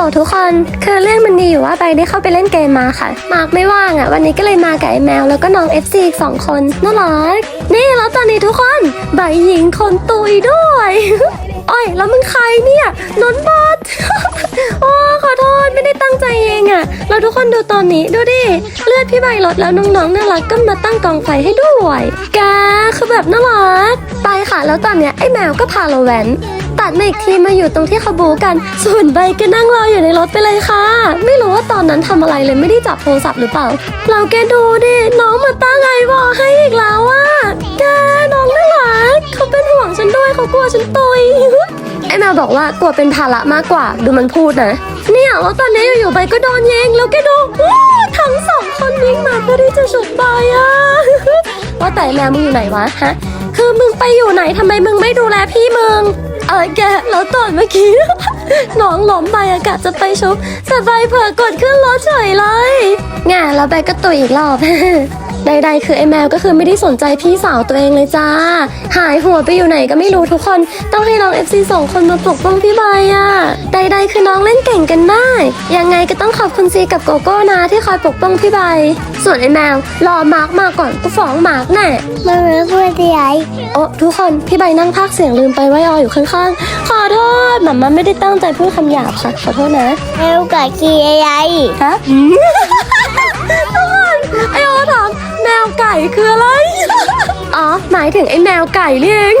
ลทุกคน คือเรื่องมันมีอยู่ว่าใบได้เข้าไปเล่นเกมมาค่ะ มาร์กไม่ว่างอะ วันนี้ก็เลยมากับไอแมวแล้วก็น้อง FC อีกสองคนน่ารักนี่แล้วตอนนี้ทุกคนใบหญิงคนตุยด้วยอ้อยแล้วมึงใครเนี่ยนนท์บอสโอ้ขอโทษไม่ได้ตั้งใจเองอะแล้วทุกคนดูตอนนี้ดูดิเลือดพี่ใบลดแล้วน้องๆน่ารักก็มาตั้งกองไฟให้ด้วยแกคือแบบน่ารักไปค่ะแล้วตอนเนี้ยไอแมวก็พาเราแวน ตัดมาอีกทีมาอยู่ตรงที่ขบูกัน ส่วนใบก็นั่งรออยู่ในรถไปเลยค่ะ ไม่รู้ว่าตอนนั้นทำอะไรเลยไม่ได้จับโทรศัพท์หรือเปล่า เราแกดูดิน้องมาตั้งไอวอให้อีกแล้วอะแกน้องน่ารักเขาเป็นห่วงฉันด้วยเขากลัวฉันตุยไอ้แมวบอกว่ากลัวเป็นภาระมากกว่าดูมันพูดนะเนี่ยแล้วตอนนี้อยู่ๆไปก็โดนยิงแล้วแกดูวทั้งสองคนวิ่งมาเพื่อที่จะฉุดใบอะว่าแต่แมวมึงอยู่ไหนวะฮะคือมึงไปอยู่ไหนทำไมมึงไม่ดูแลพี่มึง เออแกแล้วตอนเมื่อกี้ น้องล้มไปอากาศจะไปชุบแต่ใบเผลอกดขึ้นรถเฉยเลยแง่แล้วแบก็ตุยอีกรอบ ใดๆ คือไอ้แมวก็คือไม่ได้สนใจพี่สาวตัวเองเลยจ้า หายหัวไปอยู่ไหนก็ไม่รู้ทุกคน ต้องให้น้อง FC สองคนมาปกป้องพี่ใบอะ่ะ ใดๆ คือน้องเล่นเก่งกันได้ยังไงก็ต้องขอบคุณซีกับโกโก้นะที่คอยปกป้องพี่ใบ ส่วนไอ้แมวรอมาร์กมาก่อนก็ฟ้องมาร์กแน่มาเมื่อวันที่ไหนโอ้ทุกคนพี่ใบนั่งพากย์เสียงลืมไปว่าอออยู่ข้างๆ ขอโทษหม่ามาไม่ได้ตั้งใจพูดคำหยาบค่ะขอโทษนะเอวกับกีอะไรฮะทุกคนไอ คืออะไร อ๋อ หมายถึงไอ้แมวไก่นี่เอง